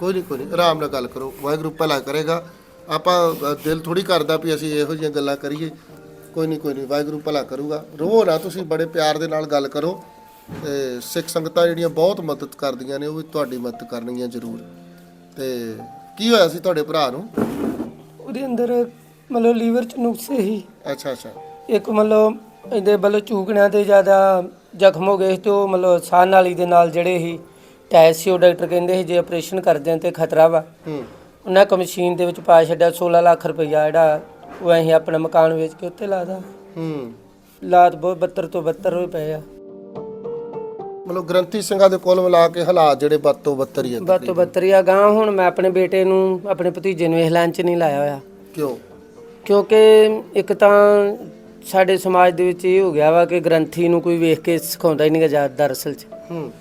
ਕੋਈ ਨਹੀਂ ਕੋਈ ਨਹੀਂ ਆਰਾਮ ਨਾਲ ਗੱਲ ਕਰੋ ਵਾਹਿਗੁਰੂ ਭਲਾ ਕਰੇਗਾ। ਆਪਾਂ ਅ, ਦਿਲ ਥੋੜੀ ਕਰਦਾ ਵੀ ਅਸੀਂ ਇਹੋ ਜਿਹੀਆਂ ਗੱਲਾਂ ਕਰੀਏ। ਕੋਈ ਨਹੀਂ ਕੋਈ ਨਹੀਂ ਵਾਹਿਗੁਰੂ ਭਲਾ ਕਰੂਗਾ। ਰੋ ਨਾ ਤੁਸੀਂ ਬੜੇ ਪਿਆਰ ਦੇ ਨਾਲ ਗੱਲ ਕਰੋ। ਤੇ ਸਿੱਖ ਸੰਗਤਾਂ ਜਿਹੜੀਆਂ ਬਹੁਤ ਮਦਦ ਕਰਦੀਆਂ ਨੇ ਉਹ ਵੀ ਤੁਹਾਡੀ ਮਦਦ ਕਰਨਗੀਆਂ ਜ਼ਰੂਰ। ਤੇ ਕੀ ਹੋਇਆ ਸੀ ਤੁਹਾਡੇ ਭਰਾ ਨੂੰ? ਉਹਦੇ ਅੰਦਰ ਮਤਲਬ ਲੀਵਰ ਚ ਨੁਕਸ ਸੀ। ਅੱਛਾ ਅੱਛਾ। ਇੱਕ ਮਤਲਬ ਇਹਦੇ ਵੱਲੋਂ ਚੂਕਣਿਆਂ ਤੇ ਜ਼ਿਆਦਾ ਜ਼ਖਮ ਹੋ ਗਏ ਸੀ ਤੇ ਉਹ ਮਤਲਬ ਸਾਹ ਨਾਲੀ ਦੇ ਨਾਲ ਜਿਹੜੇ ਸੀ। ਸੀ ਉਹ ਡਾਕਟਰ ਕਹਿੰਦੇ ਸੀ ਜੇ ਆਪਰੇਸ਼ਨ ਕਰਦੇ ਤੇ ਖਤਰਾ ਵਾ। ਹੂੰ। ਉਹਨਾਂ ਇੱਕ ਮਸ਼ੀਨ ਦੇ ਵਿੱਚ ਪਾ ਛੱਡਿਆ 16 ਲੱਖ ਰੁਪਈਆ ਜਿਹੜਾ ਉਹ ਅਸੀਂ ਆਪਣਾ ਮਕਾਨ ਵੇਚ ਕੇ ਉੱਤੇ ਲਾਦਾ ਹੂੰ। ਲਾਤ ਬਹੁਤ ਬੱਤਰ ਤੋਂ ਬੱਤਰ ਹੋਏ ਪਏ ਆ। ਮਤਲਬ ਗ੍ਰੰਥੀ ਸਿੰਘਾਂ ਦੇ ਕੋਲ ਮਿਲਾ ਕੇ ਹਾਲਾਤ ਜਿਹੜੇ ਬੱਤ ਤੋਂ ਬੱਤਰ ਹੀ ਆ ਬੱਤ ਤੋਂ ਬੱਤਰ ਹੀ ਆ। ਗਾਂ ਹੁਣ ਮੈਂ ਆਪਣੇ ਬੇਟੇ ਨੂੰ ਆਪਣੇ ਭਤੀਜੇ ਨੂੰ ਇਹ ਲਾਂਚ ਨਹੀਂ ਲਾਇਆ ਹੋਇਆ। ਕਿਉਂ? ਕਿਉਂਕਿ ਇੱਕ ਤਾਂ ਸਾਡੇ ਸਮਾਜ ਦੇ ਵਿੱਚ ਇਹ ਹੋ ਗਿਆ ਵਾ ਕਿ ਗ੍ਰੰਥੀ ਨੂੰ ਕੋਈ ਵੇਖ ਕੇ ਸਿਖਾਉਂਦਾ ਹੀ ਨਹੀਂ ਗਾ ਦਰਅਸਲ 'ਚ। ਹੂੰ।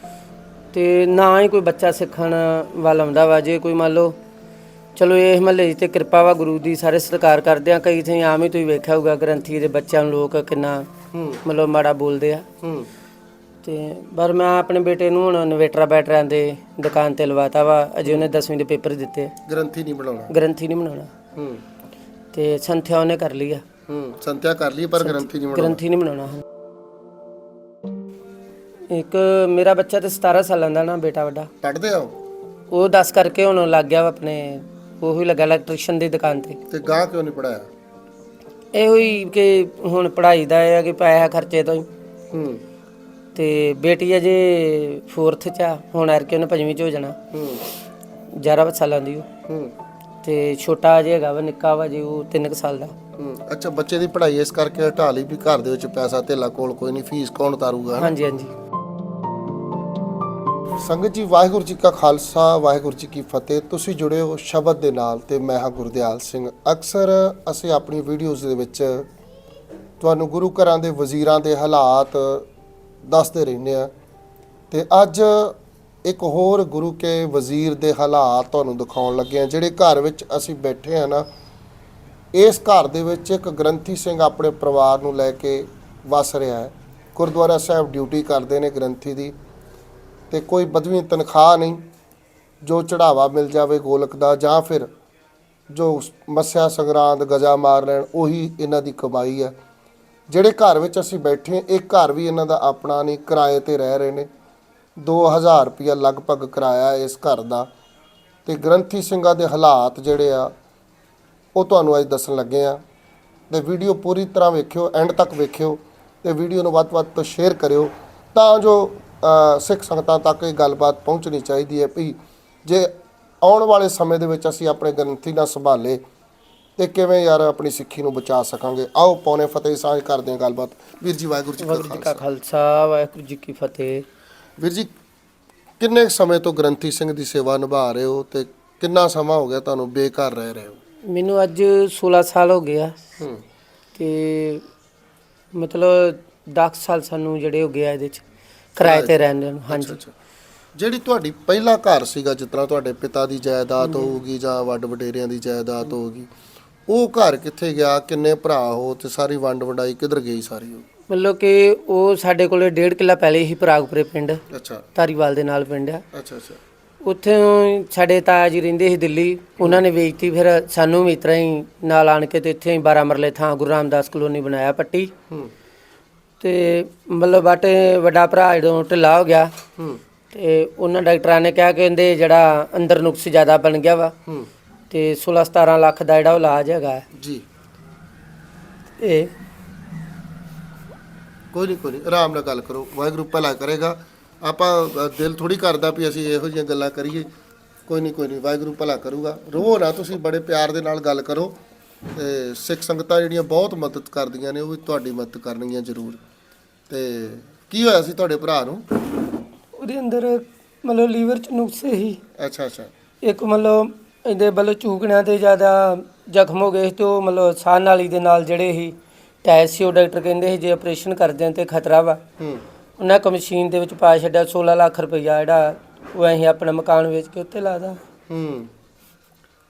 ਤੇ ਨਾ ਹੀ ਕੋਈ ਬੱਚਾ ਸਿੱਖਣ ਵੱਲ ਆਉਂਦਾ ਵਾ। ਜੇ ਕੋਈ ਮੰਨ ਲਓ ਚਲੋ ਇਹ ਮਹੱਲੇ ਤੇ ਕਿਰਪਾ ਵਾ ਗੁਰੂ ਦੀ ਸਾਰੇ ਸਤਿਕਾਰ ਕਰਦੇ ਆ। ਕਈ ਥਾਂ ਆਮ ਹੀ ਤੁਸੀਂ ਵੇਖਿਆ ਹੋਊਗਾ ਗ੍ਰੰਥੀ ਦੇ ਬੱਚਿਆਂ ਨੂੰ ਲੋਕ ਕਿੰਨਾ ਮਤਲਬ ਮਾੜਾ ਬੋਲਦੇ ਆ। ਤੇ ਪਰ ਮੈਂ ਆਪਣੇ ਬੇਟੇ ਨੂੰ ਹੁਣ ਇਨਵੇਟਰਾਂ ਬੈਟਰਿਆਂ ਦੇ ਦੁਕਾਨ ਤੇ ਲਵਾਤਾ ਵਾ। ਅਜੇ ਉਹਨੇ 10ਵੀਂ ਦੇ ਪੇਪਰ ਦਿੱਤੇ। ਗ੍ਰੰਥੀ ਨਹੀਂ ਬਣਾਉਣਾ। ਗ੍ਰੰਥੀ ਨਹੀਂ ਬਣਾਉਣਾ। ਹੂੰ। ਤੇ ਸੰਥਿਆ ਉਹਨੇ ਕਰ ਲਈ ਆ। ਹੂੰ। ਸੰਤਿਆ ਕਰ ਲਈ ਪਰ ਗ੍ਰੰਥੀ ਨਹੀਂ ਬਣਾਉਣਾ। ਗ੍ਰੰਥੀ ਨਹੀਂ ਬਣਾਉਣਾ ਇੱਕ ਮੇਰਾ ਬੱਚਾ ਤੇ 17 ਸਾਲਾਂ ਦਾ ਨਾ ਬੇਟਾ ਵੱਡਾ। ਪੜਦੇ ਆਓ ਉਹ 10 ਕਰਕੇ ਹੁਣ ਲੱਗ ਗਿਆ ਵਾ ਆਪਣੇ ਉਹ ਹੀ ਲੱਗਾ ਇਲੈਕਟ੍ਰੀਸ਼ੀਅਨ ਦੀ ਦੁਕਾਨ ਤੇ। ਤੇ ਗਾਂ ਕਿਉਂ ਨਹੀਂ ਪੜਾਇਆ ਇਹੋ ਹੀ ਕਿ ਹੁਣ ਪੜ੍ਹਾਈ ਦਾ ਇਹ ਆ ਕਿ ਪੈਸਾ ਖਰਚੇ ਤੋਂ ਹੀ। ਹੂੰ। ਤੇ ਬੇਟੀ ਅਜੇ 4th ਚ ਆ ਹੁਣ ਐਰ ਕੇ ਉਹਨੇ ਪੰਜਵੀਂ ਚ ਹੋ ਜਾਣਾ। ਹੂੰ। 11 ਸਾਲਾਂ ਦੀ ਉਹ। ਹੂੰ। ਤੇ ਛੋਟਾ ਅਜੇ ਹੈਗਾ ਵਾ ਨਿੱਕਾ ਵਾ ਜੀ ਉਹ 3 ਸਾਲ ਦਾ। ਹੂੰ। ਅੱਛਾ ਬੱਚੇ ਦੀ ਪੜ੍ਹਾਈ ਇਸ ਕਰਕੇ ਹਟਾ ਲਈ ਵੀ ਘਰ ਦੇ ਵਿੱਚ ਪੈਸਾ ਧੇਲਾ ਕੋਲ ਕੋਈ ਨਹੀਂ ਫੀਸ ਕੌਣ ਤਾਰੂਗਾ? ਹਾਂਜੀ ਹਾਂਜੀ। ਸੰਗਤ ਜੀ, ਵਾਹਿਗੁਰੂ ਜੀ ਕਾ ਖਾਲਸਾ, ਵਾਹਿਗੁਰੂ ਜੀ ਕੀ ਫਤਿਹ। ਤੁਸੀਂ ਜੁੜੇ ਹੋ ਸ਼ਬਦ ਦੇ ਨਾਲ ਤੇ ਮੈਂ ਹਾਂ ਗੁਰਦਿਆਲ ਸਿੰਘ। ਅਕਸਰ ਅਸੀਂ ਆਪਣੀ ਵੀਡੀਓਜ਼ ਦੇ ਵਿੱਚ ਤੁਹਾਨੂੰ ਗੁਰੂ ਘਰਾਂ ਦੇ ਵਜ਼ੀਰਾਂ ਦੇ ਹਾਲਾਤ ਦੱਸਦੇ ਰਹਿੰਦੇ ਆ ਤੇ ਅੱਜ ਇੱਕ ਹੋਰ ਗੁਰੂ ਕੇ ਵਜ਼ੀਰ ਦੇ ਹਾਲਾਤ ਤੁਹਾਨੂੰ ਦਿਖਾਉਣ ਲੱਗੇ ਆ ਜਿਹੜੇ ਘਰ ਵਿੱਚ ਅਸੀਂ ਬੈਠੇ ਆ ਨਾ। ਇਸ ਘਰ ਦੇ ਵਿੱਚ ਇੱਕ ਗ੍ਰੰਥੀ ਸਿੰਘ ਆਪਣੇ ਪਰਿਵਾਰ ਨੂੰ ਲੈ ਕੇ ਵਸ ਰਿਹਾ ਹੈ। ਗੁਰਦੁਆਰਾ ਸਾਹਿਬ ਡਿਊਟੀ ਕਰਦੇ ਨੇ ਗ੍ਰੰਥੀ ਦੀ। ਤੇ ਕੋਈ ਬਦਵੀਂ ਤਨਖਾਹ ਨਹੀਂ ਜੋ ਚੜਾਵਾ ਮਿਲ ਜਾਵੇ ਗੋਲਕ ਦਾ ਜਾਂ ਫਿਰ ਜੋ ਮੱਸਿਆ ਸੰਗਰਾਂਦ ਗਜਾ ਮਾਰ ਲੈਣ ਉਹੀ ਇਹਨਾਂ ਦੀ ਕਮਾਈ ਹੈ। ਜਿਹੜੇ ਘਰ ਵਿੱਚ ਅਸੀਂ ਬੈਠੇ ਹਾਂ, ਇਹ ਘਰ ਵੀ ਇਹਨਾਂ ਦਾ ਆਪਣਾ ਨਹੀਂ ਕਿਰਾਏ ਤੇ ਰਹਿ ਰਹੇ ਨੇ। 2000 ਰੁਪਇਆ ਲਗਭਗ ਕਿਰਾਇਆ ਇਸ ਘਰ ਦਾ। ਤੇ ਗ੍ਰੰਥੀ ਸਿੰਘਾਂ ਦੇ ਹਾਲਾਤ ਜਿਹੜੇ ਆ ਉਹ ਤੁਹਾਨੂੰ ਅੱਜ ਦੱਸਣ ਲੱਗੇ ਆ ਤੇ ਵੀਡੀਓ ਪੂਰੀ ਤਰ੍ਹਾਂ ਵੇਖਿਓ ਐਂਡ ਤੱਕ ਵੇਖਿਓ ਤੇ ਵੀਡੀਓ ਨੂੰ ਵੱਧ ਤੋਂ ਵੱਧ ਤੋਂ ਸ਼ੇਅਰ ਕਰਿਓ। ਤਾਂ ਜੋ ਸਿੱਖ ਸੰਗਤਾਂ ਤੱਕ ਇਹ ਗੱਲਬਾਤ ਪਹੁੰਚਣੀ ਚਾਹੀਦੀ ਹੈ ਵੀ ਜੇ ਆਉਣ ਵਾਲੇ ਸਮੇਂ ਦੇ ਵਿੱਚ ਅਸੀਂ ਆਪਣੇ ਗ੍ਰੰਥੀ ਨਾਲ ਸੰਭਾਲੇ ਤੇ ਕਿਵੇਂ ਯਾਰ ਆਪਣੀ ਸਿੱਖੀ ਨੂੰ ਬਚਾ ਸਕਾਂਗੇ? ਆਓ ਪੌਣੇ ਫਤਿਹ ਸਾਂਝ ਕਰਦੇ ਹਾਂ ਗੱਲਬਾਤ। ਵੀਰ ਜੀ ਵਾਹਿਗੁਰੂ ਜੀ ਕਾ ਖਾਲਸਾ। ਵਾਹਿਗੁਰੂ ਜੀ ਕੀ ਫਤਿਹ। ਵੀਰ ਜੀ ਕਿੰਨੇ ਸਮੇਂ ਤੋਂ ਗ੍ਰੰਥੀ ਸਿੰਘ ਦੀ ਸੇਵਾ ਨਿਭਾ ਰਹੇ ਹੋ ਤੇ ਕਿੰਨਾ ਸਮਾਂ ਹੋ ਗਿਆ ਤੁਹਾਨੂੰ ਬੇਘਰ ਰਹਿ ਰਹੇ ਹੋ? ਮੈਨੂੰ ਅੱਜ 16 ਸਾਲ ਹੋ ਗਏ ਆ ਹੂੰ। ਤੇ ਮਤਲਬ 10 ਸਾਲ ਸਾਨੂੰ ਜਿਹੜੇ ਹੋ ਗਿਆ ਇਹਦੇ ਚ। ਕਿਰਾਏ ਤੇ ਰਹਿੰਦੇ ਨੂੰ ਹਾਂਜੀ। ਅੱਛਾ। ਜਿਹੜੀ ਤੁਹਾਡੀ ਪਹਿਲਾ ਘਰ ਸੀਗਾ ਜਿਸ ਤਰ੍ਹਾਂ ਤੁਹਾਡੇ ਪਿਤਾ ਦੀ ਜਾਇਦਾਦ ਹੋਊਗੀ ਜਾਂ ਵੱਡ ਵਡੇਰਿਆਂ ਦੀ ਜਾਇਦਾਦ ਹੋਊਗੀ ਉਹ ਘਰ ਕਿੱਥੇ ਗਿਆ ਕਿੰਨੇ ਭਰਾ ਹੋ ਤੇ ਸਾਰੀ ਵੰਡ ਵਡਾਈ ਕਿੱਧਰ ਗਈ ਸਾਰੀ ਉਹ? ਮਤਲਬ ਕਿ ਉਹ ਸਾਡੇ ਕੋਲੇ ਡੇਢ ਕਿੱਲਾ ਪਹਿਲੇ ਹੀ ਪ੍ਰਾਗਪੁਰੇ ਪਿੰਡ ਅੱਛਾ। ਧਾਰੀਵਾਲ ਦੇ ਨਾਲ ਪਿੰਡ ਆ। ਅੱਛਾ ਅੱਛਾ। ਉੱਥੇ ਸਾਡੇ ਤਾਇਆ ਜੀ ਰਹਿੰਦੇ ਸੀ ਦਿੱਲੀ ਉਹਨਾਂ ਨੇ ਵੇਚਤੀ ਫਿਰ ਸਾਨੂੰ ਵੀ ਇਸ ਤਰ੍ਹਾਂ ਹੀ ਨਾਲ ਆਣ ਕੇ ਤੇ ਇੱਥੇ ਹੀ 12 ਮਰਲੇ ਥਾਂ ਗੁਰੂ ਰਾਮਦਾਸ ਕਲੋਨੀ ਬਣਾਇਆ ਪੱਟੀ। ਹੂੰ। ਤੇ ਮਤਲਬ ਬਾਟੇ ਵੱਡਾ ਭਰਾ ਜਦੋਂ ਢਿੱਲਾ ਹੋ ਗਿਆ ਹੂੰ। ਤੇ ਉਹਨਾਂ ਡਾਕਟਰਾਂ ਨੇ ਕਿਹਾ ਕਿ ਇਹਦੇ ਜਿਹੜਾ ਅੰਦਰ ਨੁਕਸ ਜ਼ਿਆਦਾ ਬਣ ਗਿਆ ਵਾ। ਹੂੰ। ਤੇ 16 17 ਲੱਖ ਦਾ ਜਿਹੜਾ ਇਲਾਜ ਹੈਗਾ। ਹੈ। ਜੀ। ਇਹ ਕੋਈ ਨਹੀਂ ਕੋਈ ਨਹੀਂ ਆਰਾਮ ਨਾਲ ਗੱਲ ਕਰੋ। ਵਾਹਿਗੁਰੂ ਭਲਾ ਕਰੇਗਾ। ਆਪਾਂ ਅ, ਦਿਲ ਥੋੜੀ ਕਰਦਾ ਵੀ ਅਸੀਂ ਇਹੋ ਜਿਹੀਆਂ ਗੱਲਾਂ ਕਰੀਏ। ਕੋਈ ਨਹੀਂ ਕੋਈ ਨਹੀਂ ਵਾਹਿਗੁਰੂ ਭਲਾ ਕਰੂਗਾ। ਰੋ ਨਾ ਤੁਸੀਂ ਬੜੇ ਪਿਆਰ ਦੇ ਨਾਲ ਗੱਲ ਕਰੋ। ਤੇ ਸਿੱਖ ਸੰਗਤਾਂ ਜਿਹੜੀਆਂ ਬਹੁਤ ਮਦਦ ਕਰਦੀਆਂ ਨੇ ਉਹ ਵੀ ਤੁਹਾਡੀ ਮਦਦ ਕਰਨਗੀਆਂ ਜ਼ਰੂਰ। ਤੇ ਕੀ ਹੋਇਆ ਸੀ ਤੁਹਾਡੇ ਭਰਾ ਨੂੰ? ਉਹਦੇ ਅੰਦਰ ਮਤਲਬ ਲੀਵਰ ਚ ਨੁਕਸ ਸੀ। ਅੱਛਾ ਅੱਛਾ। ਇੱਕ ਮਤਲਬ ਇਹਦੇ ਵੱਲੋਂ ਚੂਕਣਿਆਂ ਤੇ ਜ਼ਿਆਦਾ ਜ਼ਖਮ ਹੋ ਗਏ ਸੀ ਤੇ ਉਹ ਮਤਲਬ ਸਾਹ ਨਾਲੀ ਦੇ ਨਾਲ ਜਿਹੜੇ ਸੀ ਟੈਸ ਸੀ ਉਹ ਡਾਕਟਰ ਕਹਿੰਦੇ ਸੀ ਜੇ ਆਪਰੇਸ਼ਨ ਕਰਦੇ ਤੇ ਖਤਰਾ ਵਾ। ਹੂੰ। ਉਹਨਾਂ ਇੱਕ ਮਸ਼ੀਨ ਦੇ ਵਿੱਚ ਪਾ ਛੱਡਿਆ 16 ਲੱਖ ਰੁਪਈਆ ਜਿਹੜਾ ਉਹ ਅਸੀਂ ਆਪਣਾ ਮਕਾਨ ਵੇਚ ਕੇ ਉੱਤੇ ਲਾਦਾ ਹੂੰ।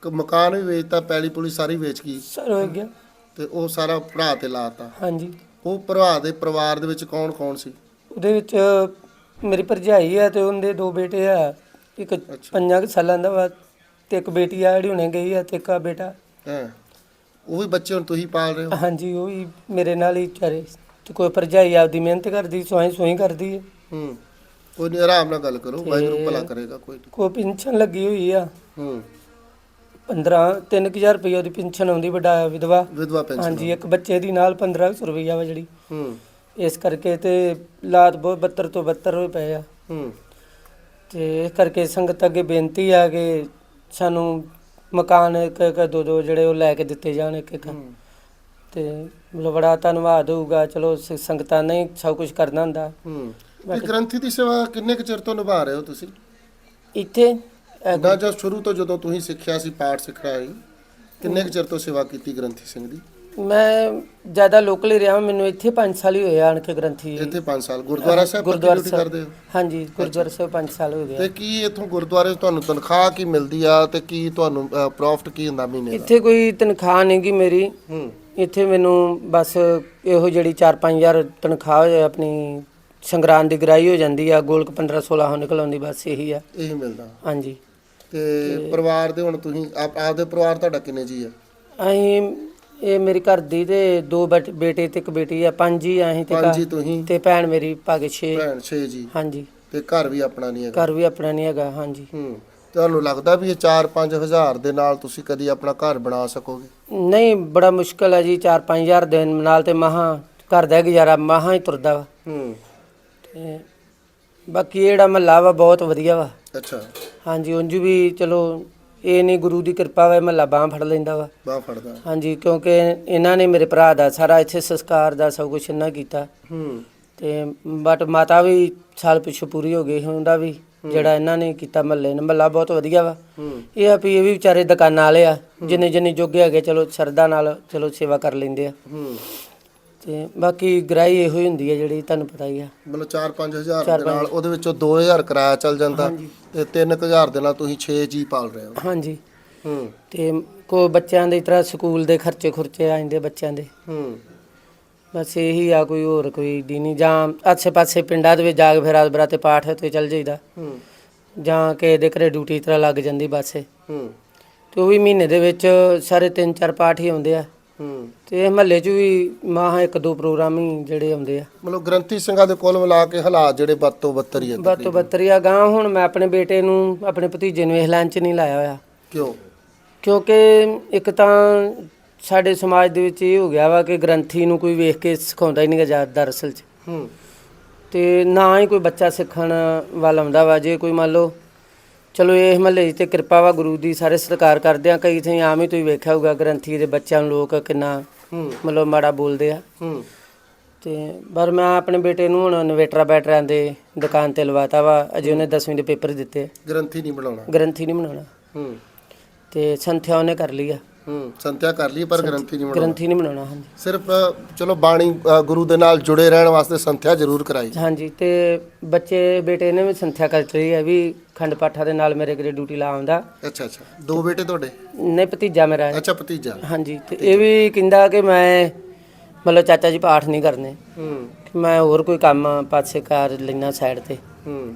ਕ- ਮਕਾਨ ਵੀ ਵੇਚਤਾ ਪੈਲੀ ਪੁਲੀ ਸਾਰੀ ਵੇਚ ਗਈ। ਸਰ ਹੋ ਗਿਆ। ਤੇ ਉਹ ਸਾਰਾ ਭਰਾ ਤੇ ਲਾਤਾ ਹਾਂਜੀ। ਉਹ ਭਰਾ ਦੇ ਪਰਿਵਾਰ ਦੇ ਵਿੱਚ ਕੌਣ ਕੌਣ ਸੀ? ਉਹਦੇ ਵਿੱਚ ਮੇਰੀ ਭਰਜਾਈ ਹੈ ਤੇ ਉਹਦੇ ਦੋ ਬੇਟੇ ਆ ਇੱਕ ਪੰਜਾਂ ਕੁ ਸਾਲਾਂ ਦਾ ਵਾ ਤੇ ਇੱਕ ਬੇਟੀ ਆ ਜਿਹੜੀ ਹੁਣੇ ਗਈ ਆ ਤੇ ਇੱਕ ਆ ਬੇਟਾ। ਹਾਂ। ਉਹ ਵੀ ਬੱਚੇ ਹੁਣ ਤੁਸੀਂ ਪਾਲ ਰਹੇ ਹੋ? ਹਾਂਜੀ ਉਹ ਵੀ ਮੇਰੇ ਨਾਲ ਹੀ ਚਾਰੇ ਤੇ ਕੋਈ ਭਰਜਾਈ ਆਪਦੀ ਮਿਹਨਤ ਕਰਦੀ ਸੋਈ ਸੋਈ ਕਰਦੀ ਹੈ। ਹੂੰ। ਕੋਈ ਨਹੀਂ ਆਰਾਮ ਨਾਲ ਗੱਲ ਕਰੋ। ਵਾਹਿਗੁਰੂ ਭਲਾ ਕਰੇਗਾ ਕੋਈ ਨੀ। ਕੋਈ ਪੈਨਸ਼ਨ ਲੱਗੀ ਹੋਈ ਆ। ਹੂੰ। 15 3000 ਰੁਪਏ ਉਹਦੀ ਪੈਨਸ਼ਨ ਆਉਂਦੀ ਵੱਡਾ ਵਿਧਵਾ। ਵਿਧਵਾ ਪੈਨਸ਼ਨ ਹਾਂਜੀ ਇੱਕ ਬੱਚੇ ਦੀ ਨਾਲ 1500 ਰੁਪਈਆ ਵਾ ਜਿਹੜੀ। ਹੂੰ। ਇਸ ਕਰਕੇ ਤੇ ਲਾਤ ਬਹੁਤ 72 ਤੋਂ 72 ਹੋਏ ਪਏ ਆ। ਹੂੰ। ਤੇ ਇਸ ਕਰਕੇ ਸੰਗਤ ਅੱਗੇ ਬੇਨਤੀ ਆ ਕਿ ਸਾਨੂੰ ਮਕਾਨ ਇੱਕ ਇੱਕ ਦੋ ਦੋ ਜਿਹੜੇ ਉਹ ਲੈ ਕੇ ਦਿੱਤੇ ਜਾਣ ਇੱਕ ਇੱਕ। ਹੂੰ। ਤੇ ਮਤਲਬ ਬੜਾ ਧੰਨਵਾਦ ਹੋਊਗਾ ਚਲੋ ਸ- ਸੰਗਤਾਂ ਨੇ ਸਭ ਕੁਝ ਕਰਨਾ ਹੁੰਦਾ। ਹੂੰ। ਇਹ ਗ੍ਰੰਥੀ ਦੀ ਸੇਵਾ ਕਿੰਨੇ ਕੁ ਚਿਰ ਤੋਂ ਨਿਭਾ ਰਹੇ ਹੋ ਤੁਸੀਂ? ਇੱਥੇ ਨਾ ਜਦ ਸ਼ੁਰੂ ਤੋਂ ਜਦੋਂ ਤੁਸੀਂ ਸਿੱਖਿਆ ਸੀ ਪਾਠ ਸਿੱਖਿਆ ਸੀ ਕਿੰਨੇ ਕੁ ਚਿਰ ਤੋਂ ਸੇਵਾ ਕੀਤੀ ਗ੍ਰੰਥੀ ਸਿੰਘ ਦੀ? ਮੈਂ ਜ਼ਿਆਦਾ ਲੋਕਲ ਹੀ ਰਿਹਾ ਮੈਨੂੰ ਇੱਥੇ 5 ਸਾਲ ਹੀ ਹੋਏ ਆਣ ਕੇ ਗ੍ਰੰਥੀ। ਇੱਥੇ 5 ਸਾਲ ਗੁਰਦੁਆਰਾ ਸਾਹਿਬ ਗੁਰਦੁਆਰਾ ਸਾਹਿਬ ਕਰਦੇ ਹੋ? ਹਾਂਜੀ ਗੁਰਦੁਆਰਾ ਸਾਹਿਬ 5 ਸਾਲ ਹੋ ਗਏ ਤੇ ਕੀ ਇਥੋਂ ਗੁਰਦੁਆਰੇ ਤੁਹਾਨੂੰ ਤਨਖਾਹ ਕੀ ਮਿਲਦੀ ਆ ਤੇ ਕੀ ਤੁਹਾਨੂੰ ਪ੍ਰੋਫਿਟ ਕੀ ਹੁੰਦਾ ਮਹੀਨੇ ਦਾ? ਇੱਥੇ ਕੋਈ ਤਨਖਾਹ ਨਹੀਂ ਗੀ ਮੇਰੀ। ਹੂੰ। ਇੱਥੇ ਮੈਨੂੰ ਬਸ ਇਹੋ ਜਿਹੜੀ 4-5000 ਤਨਖਾਹ ਹੈ ਆਪਣੀ ਸੰਗਰਾਂਦ ਦੀ ਗਰਾਈ ਹੋ ਜਾਂਦੀ ਆ ਗੋਲਕ 15-16 ਨਿਕਲ ਆਉਂਦੀ ਬਸ ਇਹੀ ਆ। ਇਹੀ ਮਿਲਦਾ। ਹਾਂਜੀ। ਤੇ ਪਰਿਵਾਰ ਦੇ ਹੁਣ ਤੁਸੀਂ ਆਪ ਆਪਦੇ ਪਰਿਵਾਰ ਤੁਹਾਡਾ ਕਿੰਨੇ ਜੀ ਆ? ਅਸੀਂ ਇਹ ਮੇਰੀ ਘਰ ਦੀ ਤੇ ਦੋ ਬੇਟ- ਬੇਟੇ ਤੇ ਇੱਕ ਬੇਟੀ ਆ ਪੰਜ ਹੀ ਆ ਅਸੀਂ ਤੇ ਪੰਜ ਘਰ- ਤੁਸੀਂ? ਤੇ ਭੈਣ ਮੇਰੀ ਕੇ 6 ਭੈਣ 6 ਜੀ। ਹਾਂਜੀ। ਤੇ ਘਰ ਵੀ ਆਪਣਾ ਨਹੀਂ ਹੈਗਾ? ਘਰ ਵੀ ਆਪਣਾ ਨਹੀਂ ਹੈਗਾ ਹਾਂਜੀ। ਹੂੰ। ਤੁਹਾਨੂੰ ਲੱਗਦਾ ਵੀ ਇਹ 4-5 ਹਜ਼ਾਰ ਦੇ ਨਾਲ ਤੁਸੀਂ ਕਦੀ ਆਪਣਾ ਘਰ ਬਣਾ ਸਕੋਗੇ? ਨਹੀਂ ਬੜਾ ਮੁਸ਼ਕਲ ਹੈ ਜੀ 4-5000 ਦੇ ਨਾਲ ਤੇ ਮਹਾ ਘਰ ਦਾ ਗੁਜ਼ਾਰਾ ਮਹਾ ਹੀ ਤੁਰਦਾ ਵਾ। ਹੂੰ। ਤੇ ਬਾਕੀ ਇਹ ਜਿਹੜਾ ਮਹੱਲਾ ਵਾ ਬਹੁਤ ਵਧੀਆ ਵਾ। ਅੱਛਾ। ਹਾਂਜੀ ਉਂਝ ਵੀ ਚਲੋ ਇਹ ਨਹੀਂ ਗੁਰੂ ਦੀ ਕਿਰਪਾ ਵਾ ਮਹੱਲਾ ਬਾਹ ਫੜ ਲੈਂਦਾ ਵਾ। ਬਾਹ ਫੜਦਾ। ਹਾਂਜੀ ਕਿਉਂਕਿ ਇਹਨਾਂ ਨੇ ਮੇਰੇ ਭਰਾ ਦਾ ਸਾਰਾ ਇੱਥੇ ਸੰਸਕਾਰ ਦਾ ਸਭ ਕੁਝ ਇਹਨਾਂ ਕੀਤਾ। ਹੂੰ। ਤੇ ਬਟ ਮਾਤਾ ਵੀ ਸਾਲ ਪਿੱਛੋਂ ਪੂਰੀ ਹੋ ਗਈ ਹੁੰਦਾ ਵੀ ਜਿਹੜਾ ਇਹਨਾਂ ਨੇ ਕੀਤਾ ਮਹੱਲੇ ਨੇ। ਮਹੱਲਾ ਬਹੁਤ ਵਧੀਆ ਵਾ। ਇਹ ਆ ਵੀ ਇਹ ਵੀ ਵਿਚਾਰੇ ਦੁਕਾਨਾਂ ਵਾਲੇ ਆ ਜਿੰਨੇ ਜਿੰਨੇ ਜੋਗੇ ਹੈਗੇ ਚਲੋ ਸ਼ਰਧਾ ਨਾਲ ਚਲੋ ਸੇਵਾ ਕਰ ਲੈਂਦੇ ਆ। ਹੂੰ। ਤੇ ਬਾਕੀ ਗ੍ਰਾਈ ਇਹੋ ਹੀ ਹੁੰਦੀ ਹੈ ਜਿਹੜੀ ਤੁਹਾਨੂੰ ਪਤਾ ਹੀ ਆ। ਮਤਲਬ 4-5 ਹਜ਼ਾਰ ਦੇ ਨਾਲ ਉਹਦੇ ਵਿੱਚੋਂ 2000 ਕਿਰਾਇਆ ਚੱਲ ਜਾਂਦਾ ਤੇ 3000 ਦੇ ਨਾਲ ਤੁਸੀਂ 6 ਜੀ ਪਾਲ ਰਹੇ ਹੋ। ਹਾਂਜੀ। ਹੂੰ। ਤੇ ਕੋ ਬੱਚਿਆਂ ਦੇ ਤਰ੍ਹਾਂ ਸਕੂਲ ਦੇ ਖਰਚੇ ਖੁਰਚੇ ਆ ਜਾਂਦੇ ਬੱਚਿਆਂ ਦੇ। ਹੂੰ। ਬਸ ਇਹੀ ਆ ਕੋਈ ਹੋਰ ਕੋਈ ਦੀ ਨਹੀਂ। ਜਾਂ ਆਸੇ ਪਾਸੇ ਪਿੰਡਾਂ ਦੇ ਵਿੱਚ ਜਾ ਕੇ ਫਿਰ ਰਾਤ ਬਰਾਤੇ ਪਾਠ ਤੇ ਚੱਲ ਜਾਈਦਾ। ਹੂੰ। ਜਾਂ ਕਿਸੇ ਦੇ ਘਰੇ ਡਿਊਟੀ ਤਰ੍ਹਾਂ ਲੱਗ ਜਾਂਦੀ ਬਾਸੇ। ਹੂੰ। ਤੇ ਉਹ ਵੀ ਮਹੀਨੇ ਦੇ ਵਿੱਚ ਸਾਰੇ ਤਿੰਨ ਚਾਰ ਪਾਠ ਹੀ ਆਉਂਦੇ ਆ। ਹੂੰ ਤੇ ਇਹ ਮਹੱਲੇ 'ਚ ਵੀ ਮਾਹ ਇੱਕ ਦੋ ਪ੍ਰੋਗਰਾਮ ਹੀ ਜਿਹੜੇ ਆਉਂਦੇ ਆ। ਮਤਲਬ ਗ੍ਰੰਥੀ ਸਿੰਘਾਂ ਦੇ ਕੋਲ ਮਿਲਾ ਕੇ ਹਾਲਾਤ ਜਿਹੜੇ ਵੱਧ ਤੋਂ ਬੱਤਰ ਹੀ ਆ ਵੱਧ ਤੋਂ ਬੱਤਰ ਆ। ਗਾਂ ਹੁਣ ਮੈਂ ਆਪਣੇ ਬੇਟੇ ਨੂੰ ਆਪਣੇ ਭਤੀਜੇ ਨੂੰ ਇਸ ਲਾਈਨ 'ਚ ਨਹੀਂ ਲਾਇਆ ਹੋਇਆ। ਕਿਉਂ? ਕਿਉਂਕਿ ਇੱਕ ਤਾਂ ਸਾਡੇ ਸਮਾਜ ਦੇ ਵਿੱਚ ਇਹ ਹੋ ਗਿਆ ਵਾ ਕਿ ਗ੍ਰੰਥੀ ਨੂੰ ਕੋਈ ਵੇਖ ਕੇ ਸਿਖਾਉਂਦਾ ਹੀ ਨਹੀਂ ਗਾ ਦਰਅਸਲ 'ਚ। ਹੂੰ। ਤੇ ਨਾ ਹੀ ਕੋਈ ਬੱਚਾ ਸਿੱਖਣ ਵੱਲ ਆਉਂਦਾ ਵਾ। ਜੇ ਕੋਈ ਮੰਨ ਲਓ ਚਲੋ ਇਹ ਮਹੱਲੇ ਤੇ ਕਿਰਪਾ ਵਾ ਗੁਰੂ ਦੀ ਸਾਰੇ ਸਤਿਕਾਰ ਕਰਦੇ ਆ। ਕਈ ਥਾਂ ਆਮ ਹੀ ਤੁਸੀਂ ਵੇਖਿਆ ਹੋਊਗਾ ਗ੍ਰੰਥੀ ਦੇ ਬੱਚਿਆਂ ਨੂੰ ਲੋਕ ਕਿੰਨਾ ਮਤਲਬ ਮਾੜਾ ਬੋਲਦੇ ਆ। ਹੂੰ। ਤੇ ਪਰ ਮੈਂ ਆਪਣੇ ਬੇਟੇ ਨੂੰ ਹੁਣ ਇਨਵੇਟਰਾਂ ਬੈਟਰੀਆਂ ਦੇ ਦੁਕਾਨ ਤੇ ਲਵਾਤਾ ਵਾ ਅਜੇ ਉਹਨੇ 10ਵੀਂ ਦੇ ਪੇਪਰ ਦਿੱਤੇ ਗ੍ਰੰਥੀ ਨਹੀਂ ਬਣਾਉਣਾ। ਗ੍ਰੰਥੀ ਨਹੀਂ ਬਣਾਉਣਾ। ਹੂੰ। ਤੇ ਸੰਥਿਆ ਉਹਨੇ ਕਰ ਲਈ ਆ। ਹੂੰ ਸੰਤਿਆ ਕਰ ਲਈ ਪਰ ਗ੍ਰੰਥੀ ਨਹੀਂ ਬਣਾਉਣਾ। ਗ੍ਰੰਥੀ ਨਹੀਂ ਬਣਾਉਣਾ ਹਾਂਜੀ। ਸਿਰਫ ਚਲੋ ਬਾਣੀ ਗੁਰੂ ਦੇ ਨਾਲ ਜੁੜੇ ਰਹਿਣ ਵਾਸਤੇ ਸੰਥਿਆ ਜ਼ਰੂਰ ਕਰਾਈ। ਹਾਂਜੀ ਤੇ ਬੱਚੇ ਬੇਟੇ ਨੇ ਵੀ ਸੰਥਿਆ ਕਰ ਲਈ ਹੈ ਵੀ ਖੰਡ ਪਾਠਾਂ ਦੇ ਨਾਲ ਮੇਰੇ ਘਰੇ ਡਿਊਟੀ ਲਾ ਆਉਂਦਾ। ਅੱਛਾ ਅੱਛਾ। ਦੋ ਬੇਟੇ ਤੁਹਾਡੇ? ਨੇ ਭਤੀਜਾ ਮੇਰਾ ਹੈ। ਅੱਛਾ ਭਤੀਜਾ। ਹਾਂਜੀ ਤੇ ਇਹ ਵੀ ਕਹਿੰਦਾ ਕਿ ਮੈਂ ਮਤਲਬ ਚਾਚਾ ਜੀ ਪਾਠ ਨਹੀਂ ਕਰਨੇ। ਹੂੰ। ਮੈਂ ਹੋਰ ਕੋਈ ਕੰਮ ਪਾਸੇ ਕਰ ਲੈਣਾ ਸਾਈਡ ਤੇ। ਹੂੰ।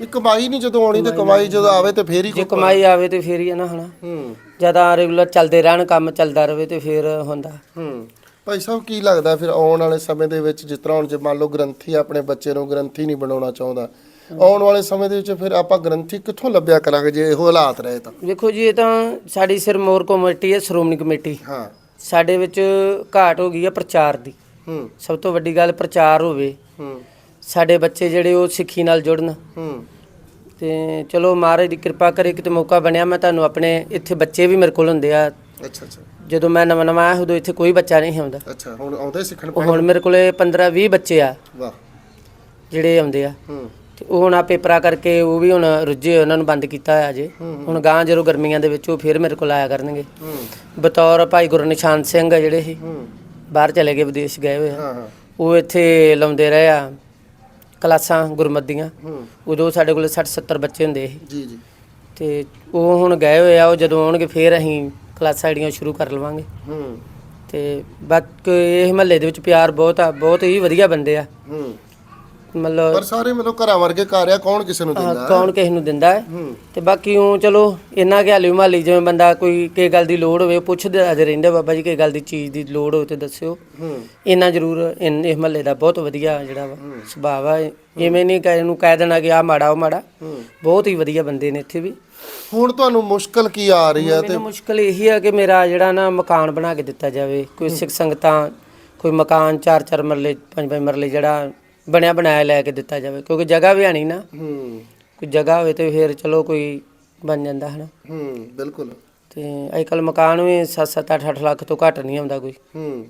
ਇਹ ਕਮਾਈ ਨਹੀਂ ਜਦੋਂ ਆਉਣੀ ਤੇ ਕਮਾਈ ਜਦੋਂ ਆਵੇ ਤੇ ਫੇਰ ਹੀ ਜੇ ਕਮਾਈ ਆਵੇ ਤੇ ਫੇਰ ਹੀ ਹੈ ਨਾ ਹਨਾ। ਹੂੰ। ਜ਼ਿਆਦਾ ਰੈਗੂਲਰ ਚੱਲਦੇ ਰਹਿਣ ਕੰਮ ਚੱਲਦਾ ਰਵੇ ਤੇ ਫੇਰ ਹੁੰਦਾ। ਹੂੰ। ਭਾਈ ਸਾਹਿਬ ਕੀ ਲੱਗਦਾ ਫਿਰ ਆਉਣ ਵਾਲੇ ਸਮੇਂ ਦੇ ਵਿੱਚ ਜਿਸ ਤਰ੍ਹਾਂ ਹੁਣ ਜੇ ਮੰਨ ਲਓ ਗ੍ਰੰਥੀ ਆਪਣੇ ਬੱਚੇ ਨੂੰ ਗ੍ਰੰਥੀ ਨਹੀਂ ਬਣਾਉਣਾ ਚਾਹੁੰਦਾ ਆਉਣ ਵਾਲੇ ਸਮੇਂ ਦੇ ਵਿੱਚ ਫਿਰ ਆਪਾਂ ਗ੍ਰੰਥੀ ਕਿੱਥੋਂ ਲੱਭਿਆ ਕਰਾਂਗੇ ਜੇ ਇਹੋ ਹਾਲਾਤ ਰਹੇ ਤਾਂ? ਵੇਖੋ ਜੀ ਇਹ ਤਾਂ ਸਾਡੀ ਸਿਰਮੌਰ ਕਮੇਟੀ ਹੈ ਸ਼੍ਰੋਮਣੀ ਕਮੇਟੀ। ਹਾਂ। ਸਾਡੇ ਵਿੱਚ ਘਾਟ ਹੋ ਗਈ ਹੈ ਪ੍ਰਚਾਰ ਦੀ। ਹੂੰ। ਸਭ ਤੋਂ ਵੱਡੀ ਗੱਲ ਪ੍ਰਚਾਰ ਹੋਵੇ। ਹੂੰ। ਸਾਡੇ ਬੱਚੇ ਜਿਹੜੇ ਉਹ ਸਿੱਖੀ ਨਾਲ ਜੁੜਨ। ਹੂੰ। ਤੇ ਚਲੋ ਮਹਾਰਾਜ ਦੀ ਕਿਰਪਾ ਕਰੇ ਕਿਤੇ ਮੌਕਾ ਬਣਿਆ ਮੈਂ ਤੁਹਾਨੂੰ ਆਪਣੇ ਇੱਥੇ ਬੱਚੇ ਵੀ ਮੇਰੇ ਕੋਲ ਹੁੰਦੇ ਆ। ਅੱਛਾ ਅੱਛਾ। ਜਦੋਂ ਮੈਂ ਨਵਾਂ ਨਵਾਂ ਆਇਆ ਉਦੋਂ ਇੱਥੇ ਕੋਈ ਬੱਚਾ ਨਹੀਂ ਸੀ ਆਉਂਦਾ। ਅੱਛਾ ਹੁਣ ਆਉਂਦੇ ਸਿੱਖਣ ਉਹ ਹੁਣ ਮੇਰੇ ਕੋਲੇ 15 20 ਬੱਚੇ ਆ। ਵਾਹ। ਜਿਹੜੇ ਆਉਂਦੇ ਆ। ਹੂੰ। ਤੇ ਉਹ ਹੁਣ ਆ ਪੇਪਰਾਂ ਕਰਕੇ ਉਹ ਵੀ ਹੁਣ ਰੁੱਝੇ ਉਹਨਾਂ ਨੂੰ ਬੰਦ ਕੀਤਾ ਹੋਇਆ ਜੇ। ਹੁਣ ਗਾਂ ਜਦੋਂ ਗਰਮੀਆਂ ਦੇ ਵਿੱਚ ਉਹ ਫੇਰ ਮੇਰੇ ਕੋਲ ਆਇਆ ਕਰਨਗੇ। ਹੂੰ। ਬਤੌਰ ਭਾਈ ਗੁਰਨਿਸ਼ਾਨ ਸਿੰਘ ਆ ਜਿਹੜੇ ਸੀ। ਹੂੰ। ਬਾਹਰ ਚਲੇ ਗਏ ਵਿਦੇਸ਼ ਗਏ ਹੋਏ ਆ। ਹਾਂ ਹਾਂ। ਉਹ ਇੱਥੇ ਲਾਉਂਦੇ ਰਹੇ ਆ। ਕਲਾਸਾਂ ਗੁਰਮਤਿ ਦੀਆਂ। ਹੂੰ। ਉਦੋਂ ਸਾਡੇ ਕੋਲ 60 70 ਬੱਚੇ ਹੁੰਦੇ ਸੀ। ਜੀ ਜੀ। ਤੇ ਉਹ ਹੁਣ ਗਏ ਹੋਏ ਆ ਉਹ ਜਦੋਂ ਆਉਣਗੇ ਫੇਰ ਅਸੀਂ ਕਲਾਸਾਂ ਜਿਹੜੀਆਂ ਸ਼ੁਰੂ ਕਰ ਲਵਾਂਗੇ। ਹੂੰ। ਤੇ ਬਾਕੀ ਇਹ ਮਹੱਲੇ ਦੇ ਵਿੱਚ ਪਿਆਰ ਬਹੁਤ ਆ ਬਹੁਤ ਹੀ ਵਧੀਆ ਬੰਦੇ ਆ। ਹੂੰ। ਮਤਲਬ ਪਰ ਸਾਰੇ ਮਤਲਬ ਘਰਾਂ ਵਰਗੇ ਘਰ ਆ ਕੌਣ ਕਿਸੇ ਨੂੰ ਹਾਂ, ਦਿੰਦਾ ਕੌਣ ਕਿਸੇ ਨੂੰ ਦਿੰਦਾ ਹੈ? ਤੇ ਬਾਕੀ ਉਹ ਚਲੋ ਇੰਨਾ ਕਿ ਹਾਲੀ ਮਾਲੀ ਜਿਵੇਂ ਬੰਦਾ ਕੋਈ ਕਿਸੇ ਗੱਲ ਦੀ ਲੋੜ ਹੋਵੇ ਪੁੱਛਦੇ ਅਜ ਰਹਿੰਦੇ ਬਾਬਾ ਜੀ ਕਿਸੇ ਗੱਲ ਦੀ ਚੀਜ਼ ਦੀ ਲੋੜ ਹੋਵੇ ਤੇ ਦੱਸਿਓ। ਹੂੰ। ਇੰਨਾ ਜ਼ਰੂਰ ਇਨ- ਇਸ ਮਹੱਲੇ ਦਾ ਬਹੁਤ ਵਧੀਆ ਜਿਹੜਾ ਵਾ ਸੁਭਾਅ ਆ। ਇਵੇਂ ਨਹੀਂ ਕਿ ਇਹਨੂੰ ਕਹਿ ਦੇਣਾ ਕਿ ਆ ਮਾੜਾ ਉਹ ਮਾੜਾ। ਬਹੁਤ ਹੀ ਵਧੀਆ ਬੰਦੇ ਨੇ ਇੱਥੇ ਵੀ। ਹੁਣ ਤੁਹਾਨੂੰ ਮੁਸ਼ਕਲ ਕੀ ਆ ਰਹੀ ਹੈ ਤੇ ਮੈਨੂੰ ਮੁਸ਼ਕਲ ਇਹੀ ਆ ਕਿ ਮੇਰਾ ਜਿਹੜਾ ਨਾ ਮਕਾਨ ਬਣਾ ਕੇ ਦਿੱਤਾ ਜਾਵੇ। ਕੋਈ ਸਿੱਖ ਸੰਗਤਾਂ ਕੋਈ ਮਕਾਨ ਚਾਰ ਚਾਰ ਮਰਲੇ ਪੰਜ ਪੰਜ ਮਰਲੇ ਜਿਹੜਾ ਬਣਿਆ ਬਣਾਇਆ ਲੈ ਕੇ ਦਿੱਤਾ ਜਾਵੇ ਕਿਉਂਕਿ ਜਗ੍ਹਾ ਵੀ ਆਣੀ ਨਾ। ਹੂੰ। ਕੋਈ ਜਗ੍ਹਾ ਹੋਵੇ ਤੇ ਫਿਰ ਚਲੋ ਕੋਈ ਬਣ ਜਾਂਦਾ ਹਨਾ। ਹੂੰ ਬਿਲਕੁਲ। ਤੇ ਅੱਜ ਕੱਲ ਮਕਾਨ ਵੀ 7-7 8-8 ਲੱਖ ਤੋਂ ਘੱਟ ਨਹੀਂ ਆਉਂਦਾ ਕੋਈ। ਹੂੰ।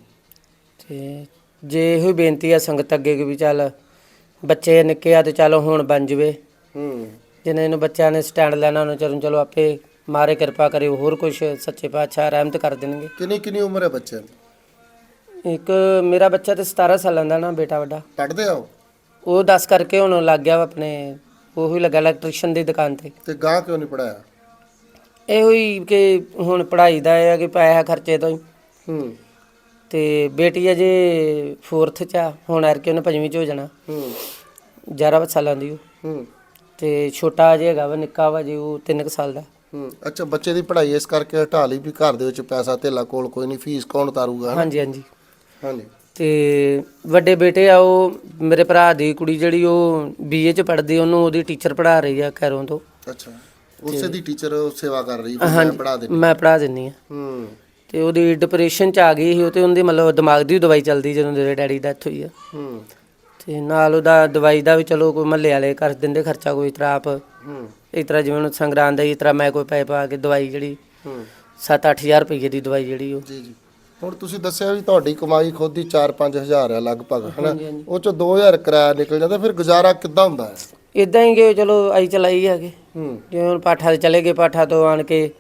ਤੇ ਜੇ ਇਹੋ ਹੀ ਬੇਨਤੀ ਆ ਸੰਗਤ ਅੱਗੇ ਕਿ ਵੀ ਚੱਲ ਬੱਚੇ ਨਿੱਕੇ ਆ ਤੇ ਚਲੋ ਹੁਣ ਬਣ ਜਵੇ। ਹੂੰ। ਜਿਨ੍ਹਾਂ ਨੂੰ ਬੱਚਿਆਂ ਨੇ ਸਟੈਂਡ ਲੈਣਾ ਉਹਨਾਂ ਚਰਨ ਚਲੋ ਆਪੇ ਮਾਰੇ ਕਿਰਪਾ ਕਰੇ ਹੋਰ ਕੁਝ ਸੱਚੇ ਪਾਤਸ਼ਾਹ ਰਹਿਮਤ ਕਰ ਦੇਣਗੇ। ਕਿੰਨੀ ਕਿੰਨੀ ਉਮਰ ਹੈ ਬੱਚਿਆਂ ਦੀ? ਇੱਕ ਮੇਰਾ ਬੱਚਾ ਤੇ 17 ਸਾਲਾਂ ਦਾ ਨਾ ਬੇਟਾ ਵੱਡਾ। ਪੜ੍ਹਦੇ ਆ ਉਹ? ਉਹ 10 ਕਰਕੇ ਹੁਣ ਲੱਗ ਗਿਆ ਵਾ ਆਪਣੇ ਉਹ ਹੀ ਲੱਗਾ ਇਲੈਕਟ੍ਰੀਸ਼ੀਅਨ ਦੀ ਦੁਕਾਨ ਤੇ। ਤੇ ਗਾਂ ਕਿਉਂ ਨਹੀਂ ਪੜਾਇਆ ਇਹੋ ਹੀ ਕਿ ਹੁਣ ਪੜ੍ਹਾਈ ਦਾ ਇਹ ਆ ਕਿ ਪੈਸਾ ਖਰਚੇ ਤੋਂ ਹੀ। ਹੂੰ। ਤੇ ਬੇਟੀ ਅਜੇ 4th ਚ ਆ ਹੁਣ ਐਰ ਕੇ ਉਹਨੇ ਪੰਜਵੀਂ ਚ ਹੋ ਜਾਣਾ। ਹੂੰ। 11 ਸਾਲਾਂ ਦੀ ਉਹ। ਹੂੰ। ਤੇ ਛੋਟਾ ਅਜੇ ਹੈਗਾ ਵਾ ਨਿੱਕਾ ਵਾ ਜੀ ਉਹ 3 ਸਾਲ ਦਾ। ਹੂੰ। ਅੱਛਾ ਬੱਚੇ ਦੀ ਪੜ੍ਹਾਈ ਇਸ ਕਰਕੇ ਹਟਾ ਲਈ ਵੀ ਘਰ ਦੇ ਵਿੱਚ ਪੈਸਾ ਧੇਲਾ ਕੋਲ ਕੋਈ ਨਹੀਂ ਫੀਸ ਕੌਣ ਉਤਾਰੂਗਾ ਹਨਾ? ਹਾਂਜੀ ਹਾਂਜੀ। ਹਾਂਜੀ। ਤੇ ਵੱਡੇ ਬੇਟੇ ਆ ਉਹ ਮੇਰੇ ਭਰਾ ਦੀ ਕੁੜੀ ਜਿਹੜੀ ਉਹ ਬੀਏ ਚ ਪੜ੍ਹਦੀ ਉਹਨੂੰ ਉਹਦੀ ਟੀਚਰ ਪੜ੍ਹਾ ਰਹੀ ਆ ਕੈਰੋਂ ਤੋਂ। ਅੱਛਾ। ਉਸੇ ਦੀ ਟੀਚਰ ਸੇਵਾ ਕਰ ਰਹੀ ਮੈਂ ਪੜਾ ਦੇ ਮੈਂ ਪੜ੍ਹਾ ਦਿੰਨੀ ਆ। ਹੂੰ। ਤੇ ਉਹਦੀ ਡਿਪਰੈਸ਼ਨ ਚ ਆ ਗਈ ਸੀ ਉਹ ਤੇ ਉਹਦੀ ਮਤਲਬ ਦਿਮਾਗ ਦੀ ਦਵਾਈ ਚੱਲਦੀ ਜਦੋਂ ਦੇ ਡੈਡੀ ਦੀ ਡੈਥ ਹੋਈ ਆ। ਹੂੰ। ਤੇ ਨਾਲ ਉਹਦਾ ਦਵਾਈ ਦਾ ਵੀ ਚਲੋ ਕੋਈ ਮਹੱਲੇ ਵਾਲੇ ਕਰ ਦਿੰਦੇ ਖਰਚਾ ਕੋਈ ਤਰ੍ਹਾਂ ਆਪ ਹੂੰ। ਇਸ ਤਰ੍ਹਾਂ ਜਿਵੇਂ ਹੁਣ ਸੰਗਰਾਂਦ ਦਾ ਇਸ ਤਰ੍ਹਾਂ ਮੈਂ ਕੋਈ ਪੈਸੇ ਪਾ ਕੇ ਦਵਾਈ ਜਿਹੜੀ ਹੂੰ। 7-8000 ਰੁਪਏ ਦੀ ਦਵਾਈ ਜਿਹੜੀ ਉਹ ਜੀ ਜੀ। ਹੁਣ ਤੁਸੀਂ ਦੱਸਿਆ ਵੀ ਤੁਹਾਡੀ ਕਮਾਈ ਖੁਦ ਦੀ 4-5000 ਹੈ ਲਗਭਗ ਹਨਾ। ਉਹ ਚੋਂ 2000 ਕਿਰਾਇਆ ਨਿਕਲ ਜਾਂਦਾ ਫਿਰ ਗੁਜ਼ਾਰਾ ਕਿੱਦਾਂ ਹੁੰਦਾ ਹੈ? ਇਦਾਂ ਹੀ ਕਿ ਚਲੋ ਆਈ ਚਲਾਈ ਹੈਗੇ। ਹੂੰ। ਜਿਵੇਂ ਹੁਣ ਪਾਠਾ ਤੇ ਚਲੇ ਗਏ ਪਾਠਾ ਤੋਂ ਆਣ ਕੇ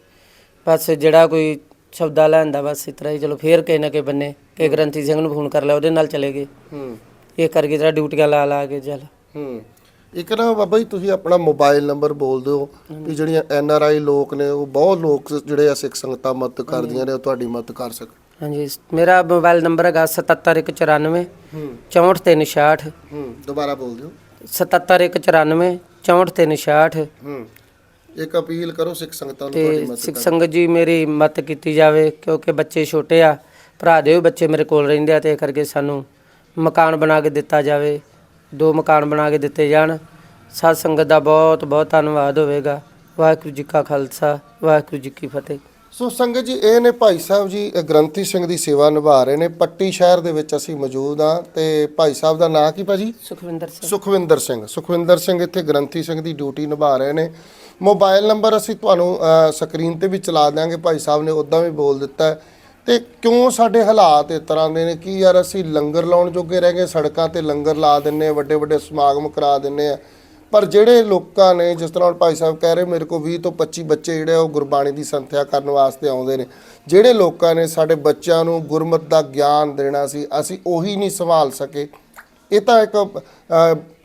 ਬਸ ਜਿਹੜਾ ਕੋਈ ਸੌਦਾ ਲੈਂਦਾ ਬਸ ਇਸ ਤਰ੍ਹਾਂ ਹੀ ਚਲੋ ਫੇਰ ਕਿਸੇ ਨਾ ਕਿਸੇ ਬੰਨੇ ਕਿ ਗ੍ਰੰਥੀ ਸਿੰਘ ਨੂੰ ਫੋਨ ਕਰ ਲਿਆ ਉਹਦੇ ਨਾਲ ਚਲੇ ਗਏ। ਹੂੰ। ਇਹ ਕਰਕੇ ਜਿਹੜਾ ਡਿਊਟੀਆਂ ਲਾ ਲਾ ਕੇ ਚੱਲ। ਹੂੰ। ਇੱਕ ਨਾ ਬਾਬਾ ਜੀ ਤੁਸੀਂ ਆਪਣਾ ਮੋਬਾਈਲ ਨੰਬਰ ਬੋਲ ਦਿਓ ਵੀ ਜਿਹੜੀਆਂ ਐਨ ਆਰ ਆਈ ਲੋਕ ਨੇ ਉਹ ਬਹੁਤ ਲੋਕ ਜਿਹੜੇ ਆ ਸਿੱਖ ਸੰਗਤਾਂ ਮਦਦ ਕਰਦੀਆਂ ਨੇ ਉਹ ਤੁਹਾਡੀ ਮਦਦ ਕਰ ਸਕਣ। ਹਾਂਜੀ ਮੇਰਾ ਮੋਬਾਈਲ ਨੰਬਰ ਹੈਗਾ 77194 ਹੂੰ। 64366 ਹੂੰ ਦੁਬਾਰਾ ਬੋਲ ਦਿਓ। 77194 64366 ਹੂੰ ਇੱਕ ਅਪੀਲ ਕਰੋ ਸਿੱਖ ਸੰਗਤਾਂ ਨੂੰ ਤੇ ਤੁਹਾਡੀ ਮਦਦ ਸਿੱਖ ਸੰਗਤ ਜੀ ਮੇਰੀ ਮਦਦ ਕੀਤੀ ਜਾਵੇ ਕਿਉਂਕਿ ਬੱਚੇ ਛੋਟੇ ਆ ਭਰਾ ਦੇ ਵੀ ਬੱਚੇ ਮੇਰੇ ਕੋਲ ਰਹਿੰਦੇ ਆ ਤੇ ਇਹ ਕਰਕੇ ਸਾਨੂੰ ਮਕਾਨ ਬਣਾ ਕੇ ਦਿੱਤਾ ਜਾਵੇ ਦੋ ਮਕਾਨ ਬਣਾ ਕੇ ਦਿੱਤੇ ਜਾਣ। ਸਾਧ ਸੰਗਤ ਦਾ ਬਹੁਤ ਬਹੁਤ ਧੰਨਵਾਦ ਹੋਵੇਗਾ। ਵਾਹਿਗੁਰੂ ਜੀ ਕਾ ਖਾਲਸਾ ਵਾਹਿਗੁਰੂ ਜੀ ਕੀ ਫਤਿਹ। ਸੋ ਸੰਗਤ ਜੀ ਇਹ ਨੇ ਭਾਈ ਸਾਹਿਬ ਜੀ ਗ੍ਰੰਥੀ ਸਿੰਘ ਦੀ ਸੇਵਾ ਨਿਭਾ ਰਹੇ ਨੇ। ਪੱਟੀ ਸ਼ਹਿਰ ਦੇ ਵਿੱਚ ਅਸੀਂ ਮੌਜੂਦ ਹਾਂ ਤੇ ਭਾਈ ਸਾਹਿਬ ਦਾ ਨਾਂ ਕੀ ਭਾਜੀ ਸੁਖਵਿੰਦਰ ਸਿੰਘ। ਸੁਖਵਿੰਦਰ ਸਿੰਘ। ਸੁਖਵਿੰਦਰ ਸਿੰਘ ਇੱਥੇ ਗ੍ਰੰਥੀ ਸਿੰਘ ਦੀ ਡਿਊਟੀ ਨਿਭਾ ਰਹੇ ਨੇ। ਮੋਬਾਈਲ ਨੰਬਰ ਅਸੀਂ ਤੁਹਾਨੂੰ ਸਕਰੀਨ ਤੇ ਵੀ ਚਲਾ ਦਿਆਂਗੇ। ਭਾਈ ਸਾਹਿਬ ਨੇ ਉਦਾਂ ਵੀ ਬੋਲ ਦਿੱਤਾ। ਤੇ ਕਿਉਂ ਸਾਡੇ ਹਾਲਾਤ ਇਸ ਤਰ੍ਹਾਂ ਦੇ ਨੇ? ਕਿ ਯਾਰ ਅਸੀਂ ਲੰਗਰ ਲਾਉਣ ਜੋਗੇ ਰਹਿ ਗਏ? ਸੜਕਾਂ ਤੇ ਲੰਗਰ ਲਾ ਦਿੰਨੇ ਵੱਡੇ ਵੱਡੇ ਸਮਾਗਮ ਕਰਾ ਦਿੰਨੇ ਆ ਪਰ ਜਿਹੜੇ ਲੋਕਾਂ ਨੇ ਜਿਸ ਤਰ੍ਹਾਂ ਭਾਈ ਸਾਹਿਬ ਕਹਿ ਰਹੇ ਮੇਰੇ ਕੋਲ 20 ਤੋਂ 25 ਬੱਚੇ ਜਿਹੜੇ ਆ ਉਹ ਗੁਰਬਾਣੀ ਦੀ ਸੰਥਿਆ ਕਰਨ ਵਾਸਤੇ ਆਉਂਦੇ ਨੇ। ਜਿਹੜੇ ਲੋਕਾਂ ਨੇ ਸਾਡੇ ਬੱਚਿਆਂ ਨੂੰ ਗੁਰਮਤ ਦਾ ਗਿਆਨ ਦੇਣਾ ਸੀ, ਅਸੀਂ ਉਹੀ ਨਹੀਂ ਸੰਭਾਲ ਸਕੇ। ਇਹ ਤਾਂ ਇੱਕ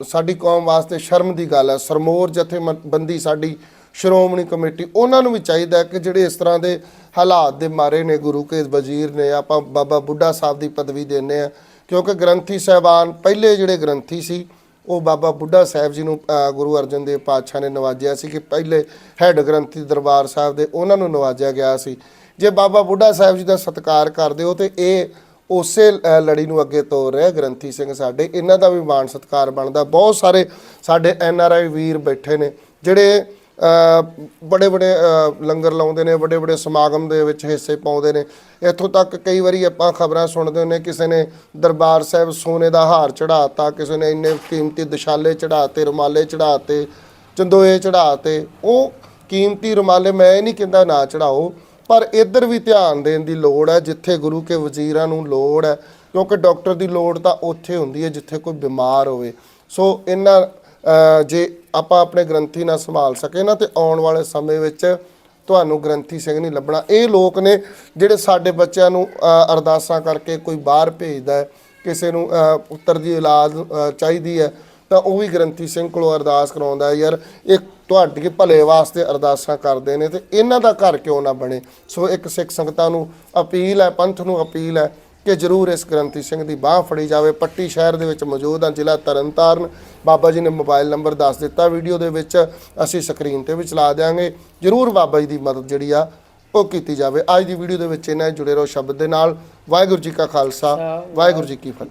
ਸਾਡੀ ਕੌਮ ਵਾਸਤੇ ਸ਼ਰਮ ਦੀ ਗੱਲ ਹੈ ਸਰਮੋਰ ਜਥੇਬੰਦੀ ਸਾਡੀ, ਸ਼੍ਰੋਮਣੀ ਕਮੇਟੀ, ਉਹਨਾਂ ਨੂੰ ਵੀ ਚਾਹੀਦਾ ਕਿ ਜਿਹੜੇ ਇਸ ਤਰ੍ਹਾਂ ਦੇ ਹਾਲਾਤ ਦੇ ਮਾਰੇ ਨੇ, ਗੁਰੂ ਕੇ ਵਜ਼ੀਰ ਨੇ, ਆਪਾਂ ਬਾਬਾ ਬੁੱਢਾ ਸਾਹਿਬ ਦੀ ਪਦਵੀ ਦਿੰਦੇ ਆ ਕਿਉਂਕਿ ਗ੍ਰੰਥੀ ਸਾਹਿਬਾਨ ਪਹਿਲੇ ਜਿਹੜੇ ਗ੍ਰੰਥੀ ਸੀ ਉਹ ਬਾਬਾ ਬੁੱਢਾ ਸਾਹਿਬ ਜੀ ਨੂੰ ਗੁਰੂ ਅਰਜਨ ਦੇਵ ਪਾਤਸ਼ਾਹ ਨੇ ਨਵਾਜਿਆ ਸੀ ਕਿ ਪਹਿਲੇ ਹੈੱਡ ਗ੍ਰੰਥੀ ਦਰਬਾਰ ਸਾਹਿਬ ਦੇ ਉਹਨਾਂ ਨੂੰ ਨਵਾਜਿਆ ਗਿਆ ਸੀ। ਜੇ ਬਾਬਾ ਬੁੱਢਾ ਸਾਹਿਬ ਜੀ ਦਾ ਸਤਿਕਾਰ ਕਰਦੇ ਹੋ ਤੇ ਇਹ ਉਸੇ ਲੜੀ ਨੂੰ ਅੱਗੇ ਤੋਰ ਰਿਹਾ ਗ੍ਰੰਥੀ ਸਿੰਘ ਸਾਡੇ। ਇਹਨਾਂ ਦਾ ਵੀ ਮਾਣ ਸਤਿਕਾਰ ਬਣਦਾ। ਬਹੁਤ ਸਾਰੇ ਸਾਡੇ ਐਨ ਆਰ ਆਈ ਵੀਰ ਬੈਠੇ ਨੇ, ਜਿਹੜੇ ਬੜੇ ਬੜੇ ਲੰਗਰ ਲਾਉਂਦੇ ਨੇ ਵੱਡੇ ਵੱਡੇ ਸਮਾਗਮ ਦੇ ਵਿੱਚ ਹਿੱਸੇ ਪਾਉਂਦੇ ਨੇ। ਇੱਥੋਂ ਤੱਕ ਕਈ ਵਾਰੀ ਆਪਾਂ ਖਬਰਾਂ ਸੁਣਦੇ ਹੁੰਨੇ ਕਿਸੇ ਨੇ ਦਰਬਾਰ ਸਾਹਿਬ ਸੋਨੇ ਦਾ ਹਾਰ ਚੜਾਤਾ ਕਿਸੇ ਨੇ ਇੰਨੇ ਕੀਮਤੀ ਦਸ਼ਾਲੇ ਚੜਾਤੇ ਰੁਮਾਲੇ ਚੜਾਤੇ ਚੰਦੋਏ ਚੜਾਤੇ ਉਹ ਕੀਮਤੀ ਰੁਮਾਲੇ ਮੈਂ ਇਹ ਨਹੀਂ ਕਹਿੰਦਾ ਨਾ ਚੜਾਓ ਪਰ ਇੱਧਰ ਵੀ ਧਿਆਨ ਦੇਣ ਦੀ ਲੋੜ ਹੈ, ਜਿੱਥੇ ਗੁਰੂ ਕੇ ਵਜ਼ੀਰਾਂ ਨੂੰ ਲੋੜ ਹੈ। ਕਿਉਂਕਿ ਡਾਕਟਰ ਦੀ ਲੋੜ ਤਾਂ ਉੱਥੇ ਹੁੰਦੀ ਹੈ, ਜਿੱਥੇ ਕੋਈ ਬਿਮਾਰ ਹੋਵੇ। ਸੋ ਇਹਨਾਂ ਜੇ ਆਪਾਂ ਆਪਣੇ ਗ੍ਰੰਥੀ ਨਾਲ ਸੰਭਾਲ ਸਕੇ ਨਾ ਤੇ ਆਉਣ ਵਾਲੇ ਸਮੇਂ ਵਿੱਚ ਤੁਹਾਨੂੰ ਗ੍ਰੰਥੀ ਸਿੰਘ ਨਹੀਂ ਲੱਭਣਾ। ਇਹ ਲੋਕ ਨੇ ਜਿਹੜੇ ਸਾਡੇ ਬੱਚਿਆਂ ਨੂੰ ਅਰਦਾਸਾਂ ਕਰਕੇ ਕੋਈ ਬਾਹਰ ਭੇਜਦਾ ਕਿਸੇ ਨੂੰ ਅ, ਪੁੱਤਰ ਦੀ ਇਲਾਜ ਚਾਹੀਦੀ ਹੈ ਤਾਂ ਉਹ ਵੀ ਗ੍ਰੰਥੀ ਸਿੰਘ ਕੋਲੋਂ ਅਰਦਾਸ ਕਰਾਉਂਦਾ ਯਾਰ ਇਹ ਤੁਹਾਡੇ ਭਲੇ ਵਾਸਤੇ ਅਰਦਾਸਾਂ ਕਰਦੇ ਨੇ ਤੇ ਇਹਨਾਂ ਦਾ ਘਰ ਕਿਉਂ ਨਾ ਬਣੇ? ਸੋ ਇੱਕ ਸਿੱਖ ਸੰਗਤਾਂ ਨੂੰ ਅਪੀਲ ਹੈ ਪੰਥ ਨੂੰ ਅਪੀਲ ਹੈ ਕਿ ਜਰੂਰ ਇਸ ਗ੍ਰੰਥੀ ਸਿੰਘ ਦੀ ਬਾਹ ਫੜੀ ਜਾਵੇ। ਪੱਟੀ ਸ਼ਹਿਰ ਦੇ ਵਿੱਚ ਮੌਜੂਦ ਹਾਂ ਜ਼ਿਲ੍ਹਾ ਤਰਨਤਾਰਨ। ਬਾਬਾ ਜੀ ਨੇ ਮੋਬਾਈਲ ਨੰਬਰ ਦੱਸ ਦਿੱਤਾ। ਵੀਡੀਓ ਦੇ ਵਿੱਚ ਅਸੀਂ ਸਕਰੀਨ ਤੇ ਵੀ ਚਲਾ ਦਿਆਂਗੇ। ਜਰੂਰ ਬਾਬਾ ਜੀ ਦੀ ਮਦਦ ਜਿਹੜੀ ਆ ਉਹ ਕੀਤੀ ਜਾਵੇ। ਅੱਜ ਦੀ ਵੀਡੀਓ ਦੇ ਵਿੱਚ ਇਹਨਾਂ ਜੁੜੇ ਰਹੋ ਸ਼ਬਦ ਦੇ ਨਾਲ। ਵਾਹਿਗੁਰੂ ਜੀ ਕਾ ਖਾਲਸਾ। ਵਾਹਿਗੁਰੂ ਜੀ ਕੀ ਫਤਿਹ।